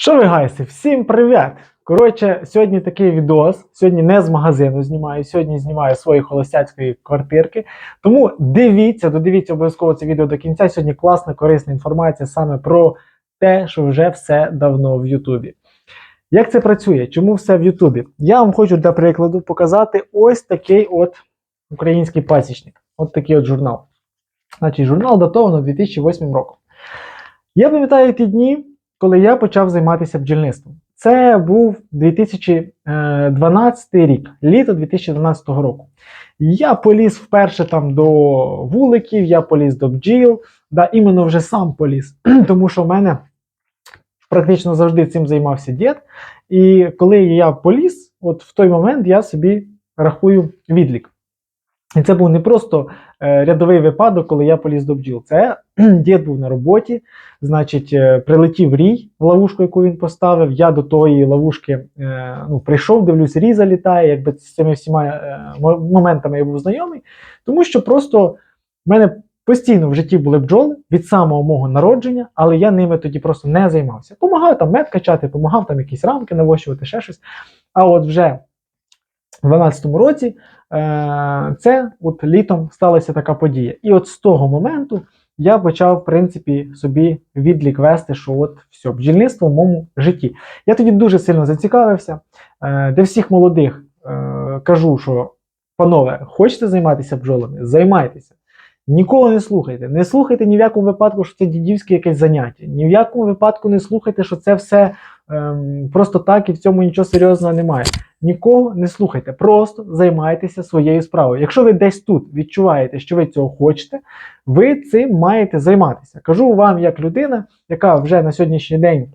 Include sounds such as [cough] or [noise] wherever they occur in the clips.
Що ви гайси? Всім привіт! Коротше, сьогодні такий відос. Сьогодні не з магазину знімаю, сьогодні знімаю свої холостяцької квартирки. Тому дивіться, додивіться обов'язково це відео до кінця. Сьогодні класна, корисна інформація саме про те, що вже все давно в Ютубі. Як це працює? Чому все в Ютубі? Я вам хочу для прикладу показати ось такий от український пасічник. От такий от журнал. Значить, журнал датовано 2008 роком. Я пам'ятаю ті дні, коли я почав займатися бджільництвом. Це був 2012 рік, літо 2012 року. Я поліз вперше там до вуликів, я поліз до бджіл, да, іменно вже сам поліз, [clears throat] тому що в мене практично завжди цим займався дід. І коли я поліз, от в той момент я собі рахую відлік. І це був не просто е, рядовий випадок, коли я поліз до бджіл. Це [clears throat] дід був на роботі, значить, е, прилетів рій в ловушку, яку він поставив. Я до тої ловушки е, ну, прийшов, дивлюсь, рій залітає, якби з цими всіма моментами я був знайомий, тому що просто в мене постійно в житті були бджоли від самого мого народження, але я ними тоді просто не займався. Помагав там мед качати, помагав там якісь рамки навощувати, ще щось. А от вже в 12-му році це от літом сталася така подія. І от з того моменту я почав, в принципі, собі відлік вести, що от все, бджільництво в моєму житті. Я тоді дуже сильно зацікавився. Е, для всіх молодих е, кажу, що панове, хочете займатися бджолами? Займайтеся. Нікого не слухайте. Не слухайте ні в якому випадку, що це дідівське якесь заняття. Ні в якому випадку не слухайте, що це все ем, просто так і в цьому нічого серйозного немає. Нікого не слухайте, просто займайтеся своєю справою. Якщо ви десь тут відчуваєте, що ви цього хочете, ви цим маєте займатися. Кажу вам як людина, яка вже на сьогоднішній день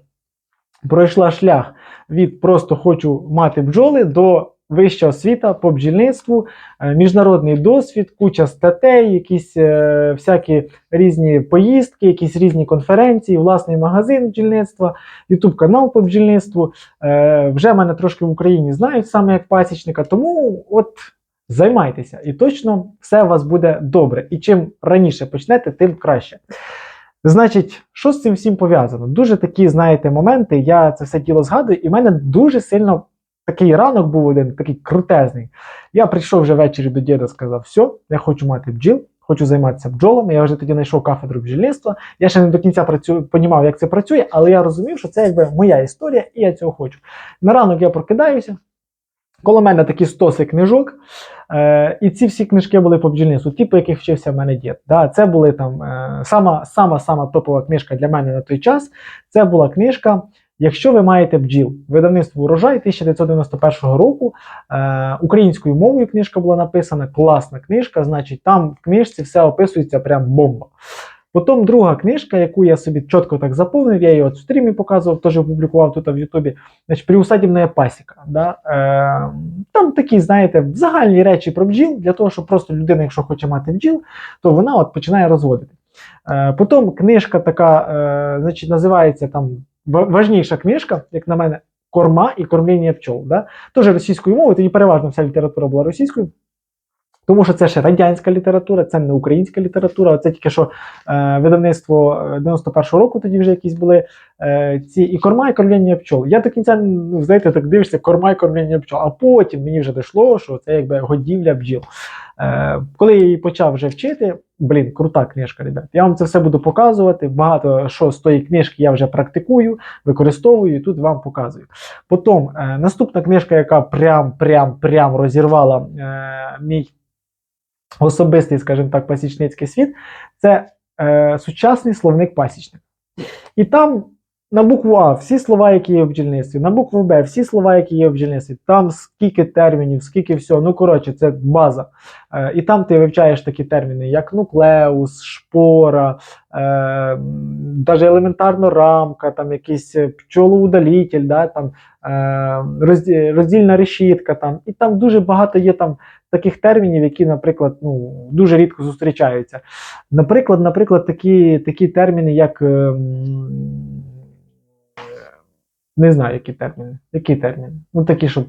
пройшла шлях від просто хочу мати бджоли до вища освіта по бджільництву, е, міжнародний досвід, куча статей, якісь е, всякі різні поїздки, якісь різні конференції, власний магазин бджільництва, ютуб канал по бджільництву. Е, вже мене трошки в Україні знають саме як пасічника, тому от займайтеся, і точно все у вас буде добре. І чим раніше почнете, тим краще. Значить, що з цим всім пов'язано? Дуже такі, знаєте, моменти. Я це все діло згадую, і в мене дуже сильно такий ранок був один, такий крутезний. Я прийшов вже ввечері до діда, сказав: все, я хочу мати бджіл, хочу займатися бджолами. Я вже тоді знайшов кафедру бджільництва. Я ще не до кінця працю... понімав, як це працює, але я розумів, що це якби моя історія, і я цього хочу. На ранок я прокидаюся. Коло мене такі стоси книжок, е, і ці всі книжки були по бджільництву, ті, по яких вчився в мене дід. Да, це були там е, сама, сама, сама топова книжка для мене на той час. Це була книжка Якщо ви маєте бджіл, видавництво урожай 1991 року. Е, українською мовою книжка була написана, класна книжка, значить, там в книжці все описується прям бомба. Потім друга книжка, яку я собі чітко так заповнив, я її от в стрімі показував, теж опублікував тут в Ютубі. Значить, приусадібна пасіка. Да? Е, там такі, знаєте, загальні речі про бджіл, для того, щоб просто людина, якщо хоче мати бджіл, то вона от починає розводити. Е, потім книжка така, е, значить, називається там важніша книжка, як на мене, корма і кормління пчол. Да? Теж російською мовою, тоді переважно вся література була російською. Тому що це ще радянська література, це не українська література. Це тільки що е, видавництво е, 91-го року, тоді вже якісь були е, ці і корма, і кормління пчол. Я до кінця, ну, знаєте, так дивишся, корма і кормління пчол. А потім мені вже дійшло, що це якби годівля бджіл. Е, коли я її почав вже вчити, блін, крута книжка, ребят. Я вам це все буду показувати. Багато що з тої книжки я вже практикую, використовую і тут вам показую. Потім е, наступна книжка, яка прям, прям, прям розірвала е, мій особистий, скажімо так, пасічницький світ, це е, сучасний словник пасічника. І там на букву А всі слова, які є в бджільництві, на букву Б всі слова, які є в бджільництві, там скільки термінів, скільки всього. Ну, коротше, це база. Е, і там ти вивчаєш такі терміни, як нуклеус, шпора, е, елементарно рамка, там якийсь е, пчолоудалитель, да, там, е, розді- роздільна решітка. Там, і там дуже багато є там таких термінів, які, наприклад, ну, дуже рідко зустрічаються. Наприклад, наприклад, такі, такі терміни, як. ем, Не знаю, які терміни. Які терміни? Ну, такі, що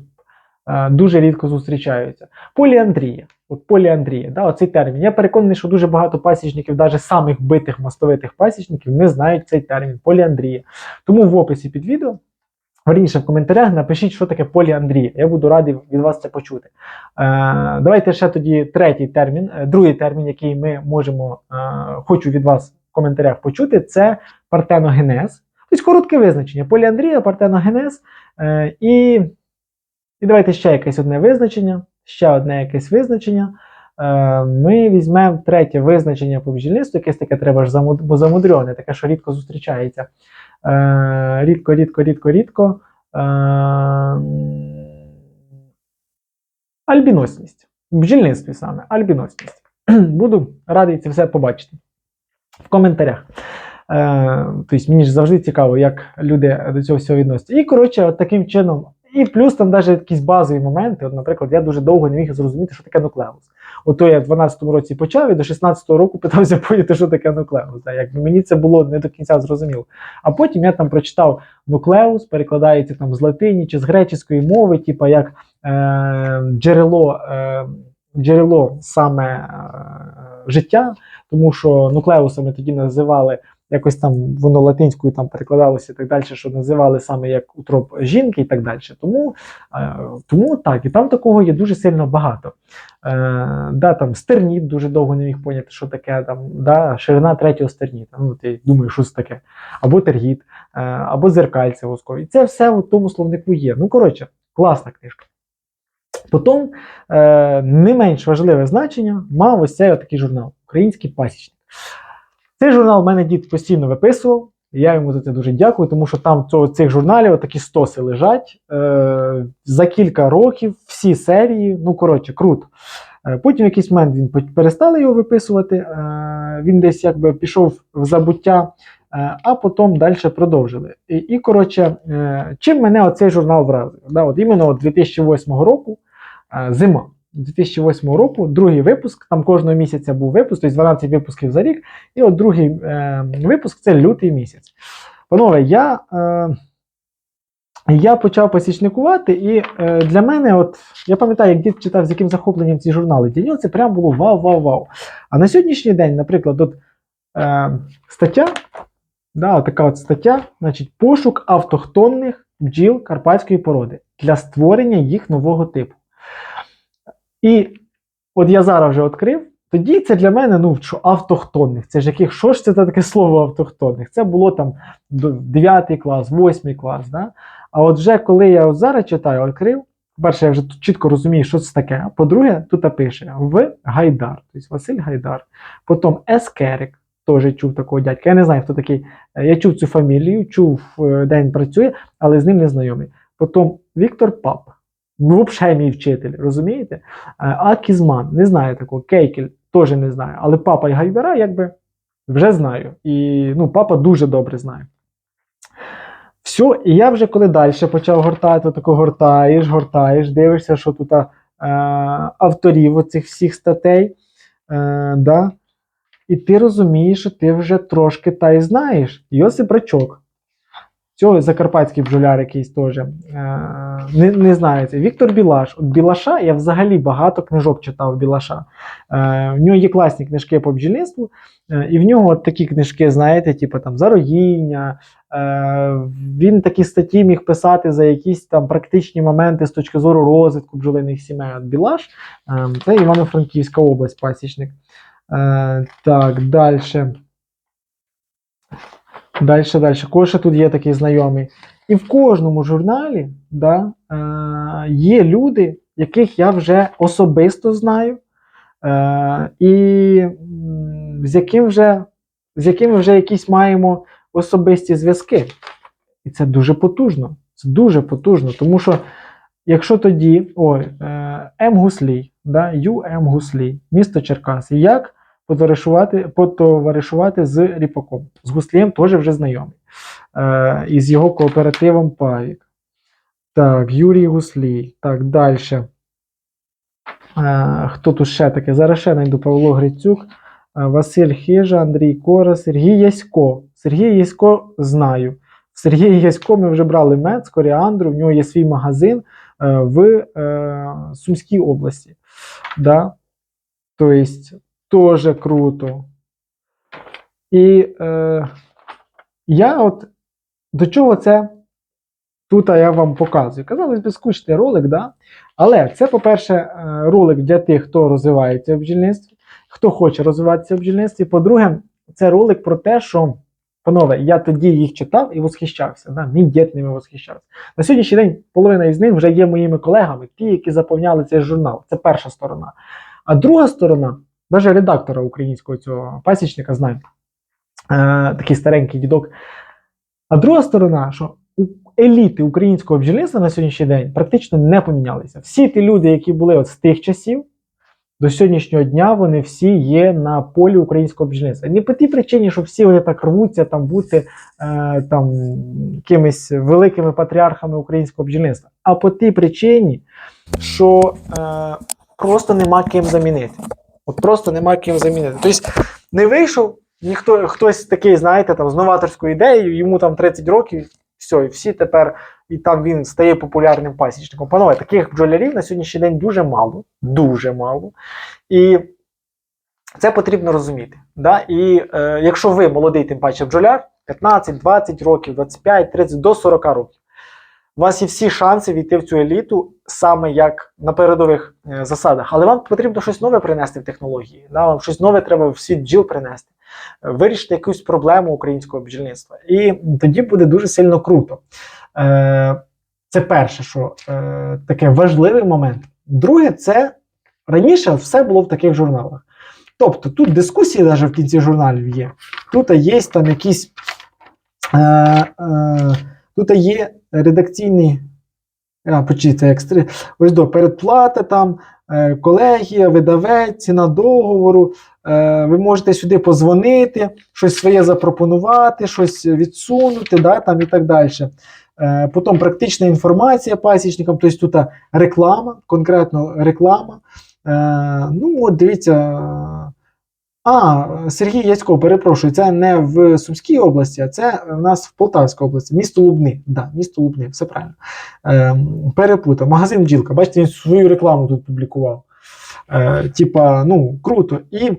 е, дуже рідко зустрічаються. Поліандрія. От поліандрія, да, оцей термін. Я переконаний, що дуже багато пасічників, навіть самих битих мостовитих пасічників, не знають цей термін поліандрія. Тому в описі під відео, верніше в коментарях, напишіть, що таке поліандрія. Я буду радий від вас це почути. Е, давайте ще тоді третій термін, е, другий термін, який ми можемо, е, хочу від вас в коментарях почути, це партеногенез. Тобто коротке визначення. Поліандрія, партеногенез. Е, і, і давайте ще якесь одне визначення. Ще одне якесь визначення. Е, ми візьмемо третє визначення по бджільництву, якесь таке треба ж замудрене, таке, що рідко зустрічається. Е, рідко, рідко, рідко, рідко. Альбіносність. В бджільництві саме, альбіносність. Буду радий це все побачити в коментарях. Е, тобто мені ж завжди цікаво, як люди до цього всього відносяться. І коротше, от таким чином. І плюс там навіть якісь базові моменти. От, наприклад, я дуже довго не міг зрозуміти, що таке нуклеус. Ото я в 12-му році почав і до 16-го року [laughs] питався поняти, що таке нуклеус. Да, якби мені це було не до кінця зрозуміло. А потім я там прочитав нуклеус, перекладається там з латині чи з греческої мови, типа як е, джерело, е, джерело саме е, життя, тому що нуклеусами тоді називали якось там воно латинською там перекладалося і так далі, що називали саме як утроп жінки і так далі. Тому, е, тому так, і там такого є дуже сильно багато. Е, да, там стерніт дуже довго не міг поняти, що таке там, да, ширина третього стерніта. Ну, ти думаєш, що це таке? Або тергіт, е, або зеркальце воскові. І це все в тому словнику є. Ну, коротше, класна книжка. Потім е, не менш важливе значення мав ось цей такий журнал Український пасічник. Цей журнал мене дід постійно виписував. Я йому за це дуже дякую, тому що там цього, цих журналів такі стоси лежать е, за кілька років, всі серії. Ну, коротше, круто. Е, потім в якийсь момент він перестали його виписувати. Е, він десь якби пішов в забуття, е, а потім далі продовжили. І, і коротше, е, чим мене оцей журнал вразив? Да, от іменно от 2008 року е, зима. 2008 року, другий випуск, там кожного місяця був випуск, тобто 12 випусків за рік. І от другий е, випуск це лютий місяць. Панове, я, е, я почав посічникувати, і е, для мене, от я пам'ятаю, як дід читав, з яким захопленням ці журнали. Для це прям було вау-вау-вау. А на сьогоднішній день, наприклад, от, е, стаття, да, така от стаття, значить, пошук автохтонних бджіл карпатської породи для створення їх нового типу. І от я зараз вже відкрив. Тоді це для мене, ну, автохтонних. Це ж яких, що ж це таке слово автохтонних? Це було там 9 клас, 8 клас. Да? А от вже коли я от зараз читаю, відкрив, перше, я вже чітко розумію, що це таке. А По-друге, тут пише в Гайдар, тобто Василь Гайдар. Потім Ескерик, теж чув такого дядька. Я не знаю, хто такий. Я чув цю фамілію, чув, е, де він працює, але з ним не знайомий. Потім Віктор Пап. Ну, взагалі мій вчитель, розумієте? Е, А Кізман, не знаю такого, Кейкель теж не знаю. Але папа і Гайдара якби вже знаю. І ну, папа дуже добре знає. Все, і я вже коли далі почав гортати, тако гортаєш, гортаєш, дивишся, що тут е, авторів оцих всіх статей. Е, да? І ти розумієш, що ти вже трошки та й знаєш. Йосип Рачок. Цього закарпатський бджоляр якийсь теж. Е, не, не знаю. Віктор Білаш. От Білаша, я взагалі багато книжок читав Білаша. Е, в нього є класні книжки по бджільництву, е, і в нього от такі книжки, знаєте, типу там зароїння. Е, він такі статті міг писати за якісь там практичні моменти з точки зору розвитку бджолиних сімей. От Білаш, е, це Івано-Франківська область, пасічник. Е, так, далі. Далі, далі. Ще тут є такий знайомий. І в кожному журналі да, е, є люди, яких я вже особисто знаю, е, і з, яким вже, з якими вже якісь маємо особисті зв'язки. І це дуже потужно. Це дуже потужно, тому що якщо тоді, ой, е, М. Гуслій, да, Ю. М. Гуслій, місто Черкаси, як потоваришувати, потоваришувати з Ріпаком. З Гуслієм теж вже знайомий. Е, і з його кооперативом Павік. Так, Юрій Гуслій. Так, далі. Е, хто тут ще таке? Зараз ще знайду Павло Грицюк, е, Василь Хижа, Андрій Кора, Сергій Ясько. Сергій Ясько знаю. В Сергія Ясько ми вже брали мед з коріандру, в нього є свій магазин е, в е, Сумській області. Да? Тобто, теж круто. І е, я от до чого це тут я вам показую. Казалось би, скучний ролик, да? але це, по-перше, е, ролик для тих, хто розвивається в бджільництві, хто хоче розвиватися в бджільництві. По-друге, це ролик про те, що, панове, я тоді їх читав і восхищався. Да? Мій дід ними восхищався. На сьогоднішній день половина із них вже є моїми колегами, ті, які заповняли цей журнал. Це перша сторона. А друга сторона, навіть редактора українського цього пасічника знаю, е, такий старенький дідок. А друга сторона, що еліти українського бджільництва на сьогоднішній день практично не помінялися. Всі ті люди, які були от з тих часів, до сьогоднішнього дня вони всі є на полі українського бджільництва. Не по тій причині, що всі вони так рвуться там бути е, там, якимись великими патріархами українського бджільництва, а по тій причині, що е, просто нема ким замінити. От просто нема ким замінити. Тобто не вийшов ніхто, хтось такий, знаєте, там з новаторською ідеєю, йому там 30 років, все, і всі тепер, і там він стає популярним пасічником. Панове, таких бджолярів на сьогоднішній день дуже мало, дуже мало. І це потрібно розуміти. Да? І е, якщо ви молодий, тим паче бджоляр, 15, 20 років, 25, 30 до 40 років. У вас є всі шанси війти в цю еліту саме як на передових е, засадах. Але вам потрібно щось нове принести в технології. Да? Вам щось нове треба в світ бджіл принести, е, вирішити якусь проблему українського бджільництва. І тоді буде дуже сильно круто. Е, Це перше, що таке важливий момент. Друге, це раніше все було в таких журналах. Тобто тут дискусії навіть в кінці журналів є. Тут є там якісь. Е, е, Тут є редакційні. А, почіться, екстри. Ось до передплата, там, е, колегія, видавець, ціна договору. Е, ви можете сюди позвонити, щось своє запропонувати, щось відсунути, да, там і так далі. Е, потім практична інформація пасічникам, тобто тут реклама, конкретно реклама. Е, ну, от дивіться. А, Сергій Ясько, перепрошую, це не в Сумській області, а це в нас в Полтавській області, місто Лубни. Да, місто Лубни, все правильно. Е, перепутав. Магазин Бджілка. Бачите, він свою рекламу тут публікував. Е, Типа, ну, круто. І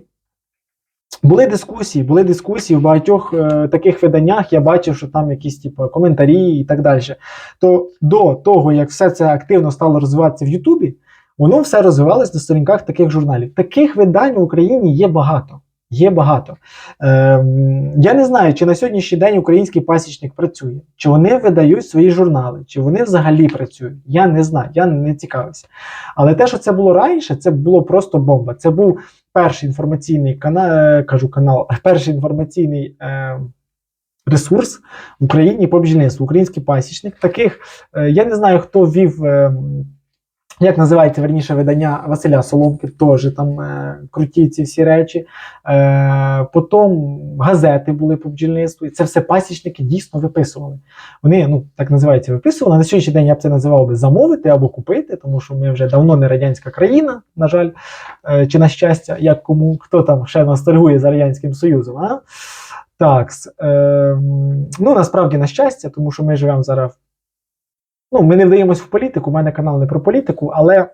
були дискусії, були дискусії в багатьох е, таких виданнях. Я бачив, що там якісь типу, коментарі і так далі. То до того, як все це активно стало розвиватися в Ютубі, воно все розвивалось на сторінках таких журналів. Таких видань в Україні є багато. Є багато. Ем, я не знаю, чи на сьогоднішній день український пасічник працює, чи вони видають свої журнали, чи вони взагалі працюють. Я не знаю, я не цікавився. Але те, що це було раніше, це було просто бомба. Це був перший інформаційний канал, кажу канал, [laughs] перший інформаційний е, ресурс в Україні по бджільництву, український пасічник. Таких е, я не знаю, хто ввів. Як називається верніше видання Василя Соломки, теж там е, круті ці всі речі. Е, Потім газети були по бджільництву, і це все пасічники дійсно виписували. Вони, ну так називається, виписували. На сьогоднішній день я б це називав би замовити або купити, тому що ми вже давно не радянська країна, на жаль, е, чи на щастя, як кому хто там ще ностальгує за Радянським Союзом. А? Так, е, ну насправді на щастя, тому що ми живемо зараз. Ну, ми не вдаємось в політику, у мене канал не про політику, але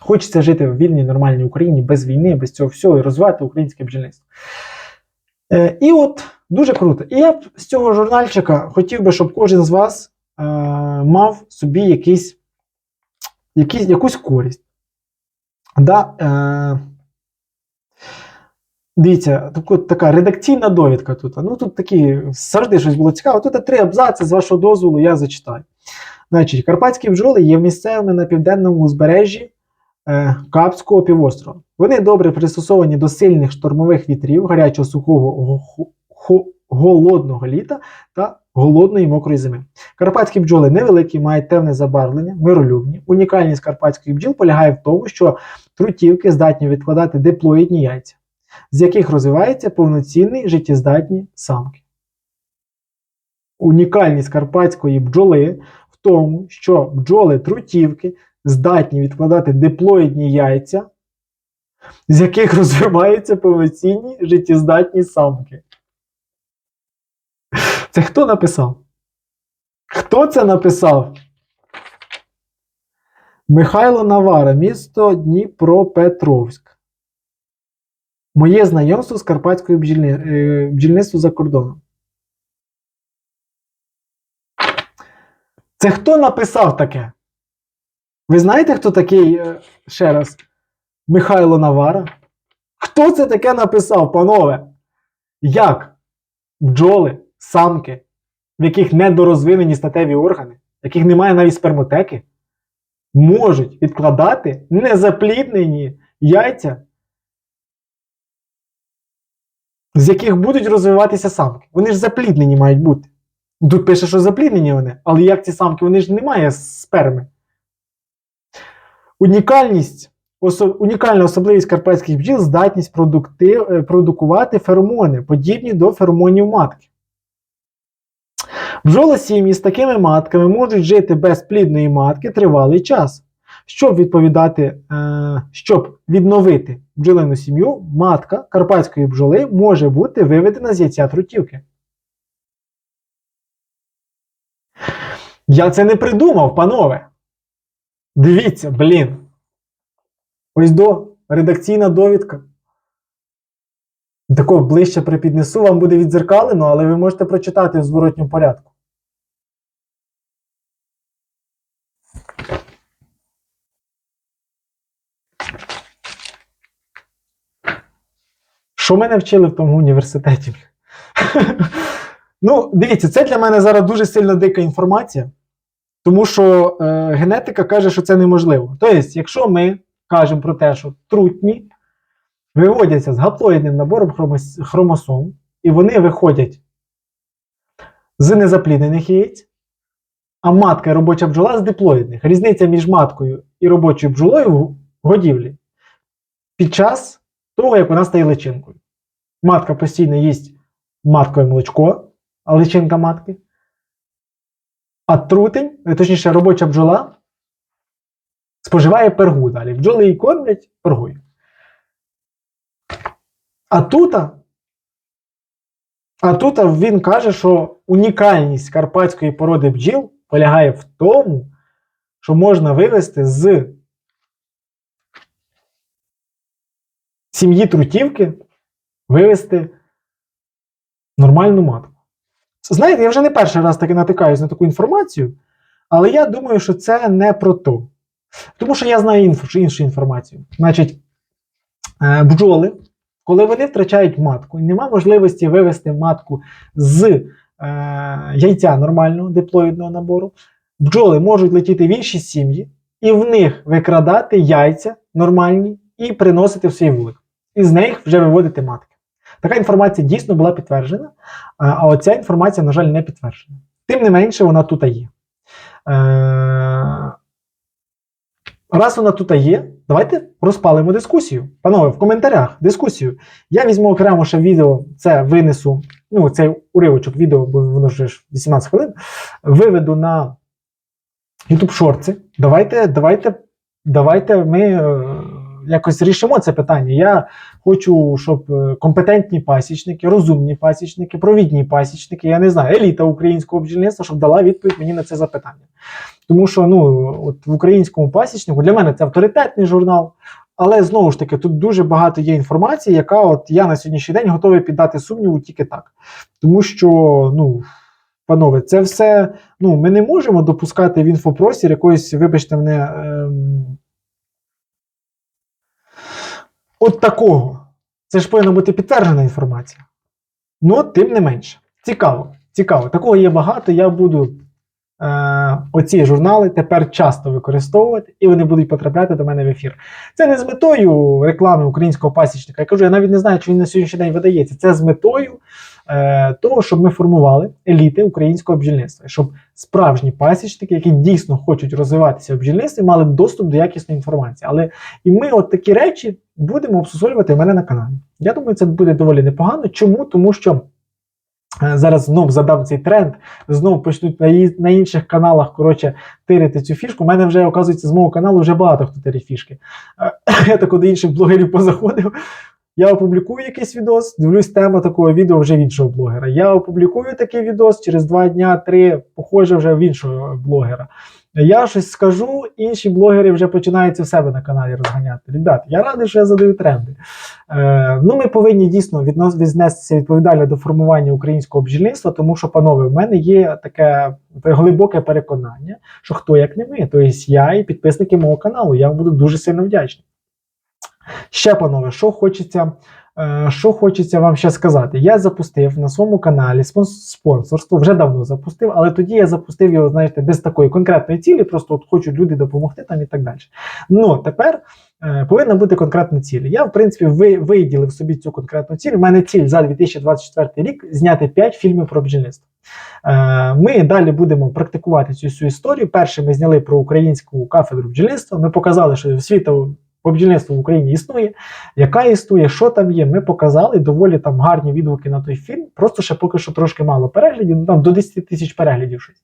хочеться жити в вільній, нормальній Україні без війни, без цього всього і розвивати українське бджільництво. Е, і от дуже круто. І я б з цього журнальчика хотів би, щоб кожен з вас е, мав собі якийсь, якийсь, якусь користь. Да, е, Дивіться, так, така редакційна довідка тут. Ну тут такі завжди щось було цікаво. Тут три абзаци, з вашого дозволу, я зачитаю. Значить, Карпатські бджоли є місцевими на південному узбережжі е, Капського півострова. Вони добре пристосовані до сильних штормових вітрів, гарячого сухого голодного літа та голодної мокрої зими. Карпатські бджоли невеликі, мають темне забарвлення, миролюбні. Унікальність карпатських бджіл полягає в тому, що трутівки здатні відкладати диплоїдні яйця з яких розвиваються повноцінні життєздатні самки. Унікальність карпатської бджоли в тому, що бджоли-трутівки здатні відкладати диплоїдні яйця, з яких розвиваються повноцінні життєздатні самки. Це хто написав? Хто це написав? Михайло Навара, місто Дніпропетровськ. Моє знайомство з карпатською е, бджільництвом за кордоном. Це хто написав таке? Ви знаєте, хто такий е, ще раз? Михайло Навара? Хто це таке написав, панове? Як бджоли, самки, в яких недорозвинені статеві органи, в яких немає навіть спермотеки, можуть відкладати незапліднені яйця, з яких будуть розвиватися самки. Вони ж запліднені мають бути. Тут пише, що запліднені вони, але як ці самки, вони ж немає сперми. Унікальність, осо, унікальна особливість карпатських бджіл здатність продукти, е, продукувати феромони, подібні до феромонів матки. Бджолосім'ї з такими матками можуть жити без плідної матки тривалий час. Щоб відповідати, е, щоб відновити бджолину сім'ю, матка карпатської бджоли може бути виведена з яйця трутівки. Я це не придумав, панове. Дивіться, блін. Ось до редакційна довідка. Тако ближче припіднесу, вам буде відзеркалено, але ви можете прочитати в зворотньому порядку. Що мене вчили в тому університеті? [laughs] ну, дивіться, це для мене зараз дуже сильно дика інформація, тому що е, генетика каже, що це неможливо. Тобто, якщо ми кажемо про те, що трутні виводяться з гаплоїдним набором хромос- хромосом, і вони виходять з незапліднених яєць, а матка і робоча бджола з диплоїдних. Різниця між маткою і робочою бджолою в годівлі під час того, як вона стає личинкою. Матка постійно їсть маткове молочко, а личинка матки. А трутень, е, точніше, робоча бджола споживає пергу далі. Бджоли її кормлять пергою. А тут, а тут він каже, що унікальність карпатської породи бджіл полягає в тому, що можна вивести з сім'ї трутівки вивести нормальну матку. Знаєте, я вже не перший раз таки натикаюсь на таку інформацію, але я думаю, що це не про то. Тому що я знаю інфу, іншу інформацію. Значить, е, бджоли, коли вони втрачають матку і нема можливості вивести матку з е, яйця нормального диплоїдного набору, бджоли можуть летіти в інші сім'ї і в них викрадати яйця нормальні і приносити в свій вулик. І з них вже виводити матки. Така інформація дійсно була підтверджена, а оця інформація, на жаль, не підтверджена. Тим не менше, вона тут є. Е, Раз вона тут є, давайте розпалимо дискусію. Панове, в коментарях дискусію. Я візьму окремо ще відео, це винесу, ну, цей уривочок відео, бо воно вже ж 18 хвилин, виведу на YouTube шорти. Давайте, давайте, давайте ми е, якось рішимо це питання. Я хочу, щоб е, компетентні пасічники, розумні пасічники, провідні пасічники, я не знаю, еліта українського бджільництва, щоб дала відповідь мені на це запитання. Тому що ну, от в українському пасічнику для мене це авторитетний журнал. Але знову ж таки, тут дуже багато є інформації, яка от я на сьогоднішній день готовий піддати сумніву тільки так. Тому що, ну, панове, це все. Ну, ми не можемо допускати в інфопростір якоїсь, вибачте мене, ем, от такого. Це ж повинна бути підтверджена інформація. Ну, тим не менше. Цікаво. Цікаво. Такого є багато. Я буду е, оці журнали тепер часто використовувати, і вони будуть потрапляти до мене в ефір. Це не з метою реклами українського пасічника. Я кажу, я навіть не знаю, чи він на сьогоднішній день видається. Це з метою е, того, щоб ми формували еліти українського бджільництва, щоб справжні пасічники, які дійсно хочуть розвиватися в бджільництві, мали доступ до якісної інформації. Але і ми от такі речі будемо обсусолювати в мене на каналі. Я думаю, це буде доволі непогано. Чому? Тому що. е, Зараз знов задам цей тренд, знов почнуть на, на інших каналах коротше, тирити цю фішку. У мене вже, оказується, з мого каналу вже багато хто тирить фішки. Е, [coughs] Я так до інших блогерів позаходив. Я опублікую якийсь відос, дивлюсь, тема такого відео вже в іншого блогера. Я опублікую такий відос через два дня, три, похоже вже в іншого блогера. Я щось скажу, інші блогери вже починають це в себе на каналі розганяти. Ребят, я радий, що я задаю тренди. Е, ну, ми повинні дійсно віднестися відповідально до формування українського бджільництва, тому що, панове, в мене є таке глибоке переконання, що хто як не ми, тобто я і підписники мого каналу, я вам буду дуже сильно вдячний. Ще, панове, що хочеться, е, що хочеться вам ще сказати. Я запустив на своєму каналі спонсорство, вже давно запустив, але тоді я запустив його, знаєте, без такої конкретної цілі, просто от хочуть люди допомогти там і так далі. Ну, тепер е, повинна бути конкретна ціль. Я, в принципі, ви, виділив собі цю конкретну ціль. У мене ціль за 2024 рік зняти 5 фільмів про бджільництво. Е, Ми далі будемо практикувати цю всю історію. Перше ми зняли про українську кафедру бджільництва. Ми показали, що світу бджільництву в Україні існує, яка існує, що там є. Ми показали доволі там гарні відгуки на той фільм. Просто ще поки що трошки мало переглядів, ну там до 10 тисяч переглядів щось.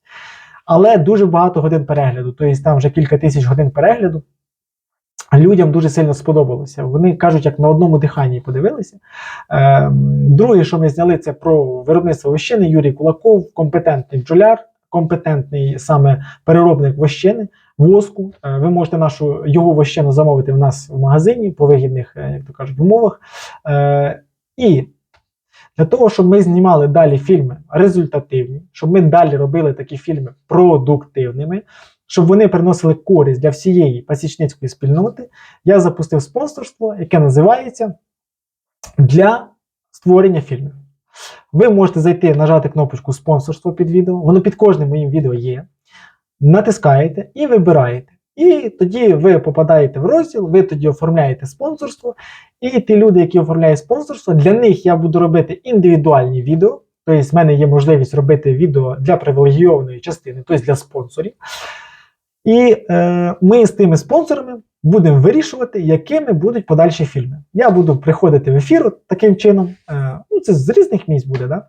Але дуже багато годин перегляду, тобто там вже кілька тисяч годин перегляду. Людям дуже сильно сподобалося. Вони кажуть, як на одному диханні подивилися. Е, друге, що ми зняли, це про виробництво вощини. Юрій Кулаков, компетентний бджоляр, компетентний саме переробник вощини, воску. Е, ви можете нашу його вощину замовити в нас в магазині по вигідних, е, як то кажуть, умовах. Е, і для того, щоб ми знімали далі фільми результативні, щоб ми далі робили такі фільми продуктивними, щоб вони приносили користь для всієї пасічницької спільноти, я запустив спонсорство, яке називається для створення фільмів. Ви можете зайти, нажати кнопочку спонсорство під відео, воно під кожним моїм відео є. Натискаєте і вибираєте. І тоді ви попадаєте в розділ, ви тоді оформляєте спонсорство. І ті люди, які оформляють спонсорство, для них я буду робити індивідуальні відео. Тобто, в мене є можливість робити відео для привілейованої частини, тобто для спонсорів. І е, ми з тими спонсорами будемо вирішувати, якими будуть подальші фільми. Я буду приходити в ефір таким чином. Е, ну, це з різних місць буде, да?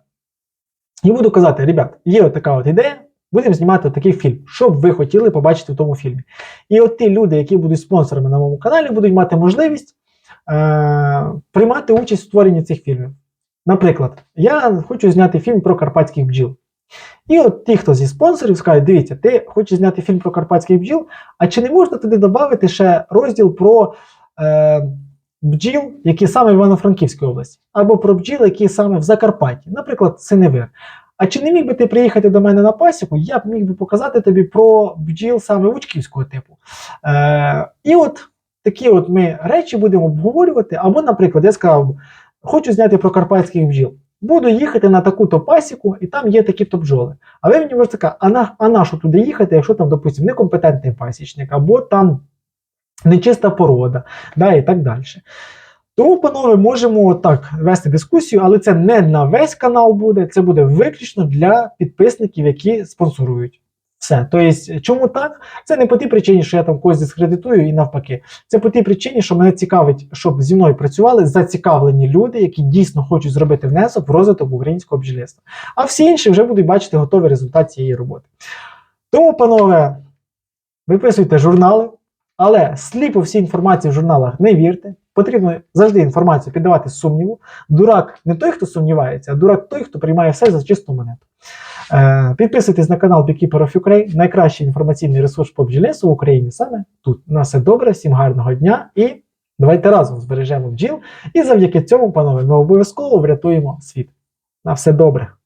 І буду казати: ребят, є така от ідея, будемо знімати такий фільм. Що б ви хотіли побачити в тому фільмі? І от ті люди, які будуть спонсорами на моєму каналі, будуть мати можливість е, приймати участь у створенні цих фільмів. Наприклад, я хочу зняти фільм про карпатських бджіл. І от ті, хто зі спонсорів, скажуть, дивіться, ти хочеш зняти фільм про карпатських бджіл, а чи не можна туди додати ще розділ про е, бджіл, які саме в Івано-Франківській області, або про бджіл, які саме в Закарпатті, наприклад, Синевир. А чи не міг би ти приїхати до мене на пасіку, я б міг би показати тобі про бджіл саме учківського типу. Е, і от такі от ми речі будемо обговорювати. Або, наприклад, я сказав, хочу зняти про карпатських бджіл. Буду їхати на таку-то пасіку, і там є такі-то бджоли. А ви мені можете сказати, а на, а на що туди їхати, якщо там, допустимо, некомпетентний пасічник, або там нечиста порода, да, і так далі. Тому, панове, можемо так вести дискусію, але це не на весь канал буде, це буде виключно для підписників, які спонсорують. Все. Тобто, чому так? Це не по тій причині, що я там когось дискредитую і навпаки. Це по тій причині, що мене цікавить, щоб зі мною працювали зацікавлені люди, які дійсно хочуть зробити внесок в розвиток українського бджільництва. А всі інші вже будуть бачити готовий результат цієї роботи. Тому, панове, виписуйте журнали, але сліпо всі інформації в журналах не вірте. Потрібно завжди інформацію піддавати сумніву. Дурак не той, хто сумнівається, а дурак той, хто приймає все за чисту монету. Е, Підписуйтесь на канал Beekeeper of Ukraine, найкращий інформаційний ресурс по бджілесу в Україні саме тут. На все добре, всім гарного дня і давайте разом збережемо бджіл. І завдяки цьому, панове, ми обов'язково врятуємо світ. На все добре.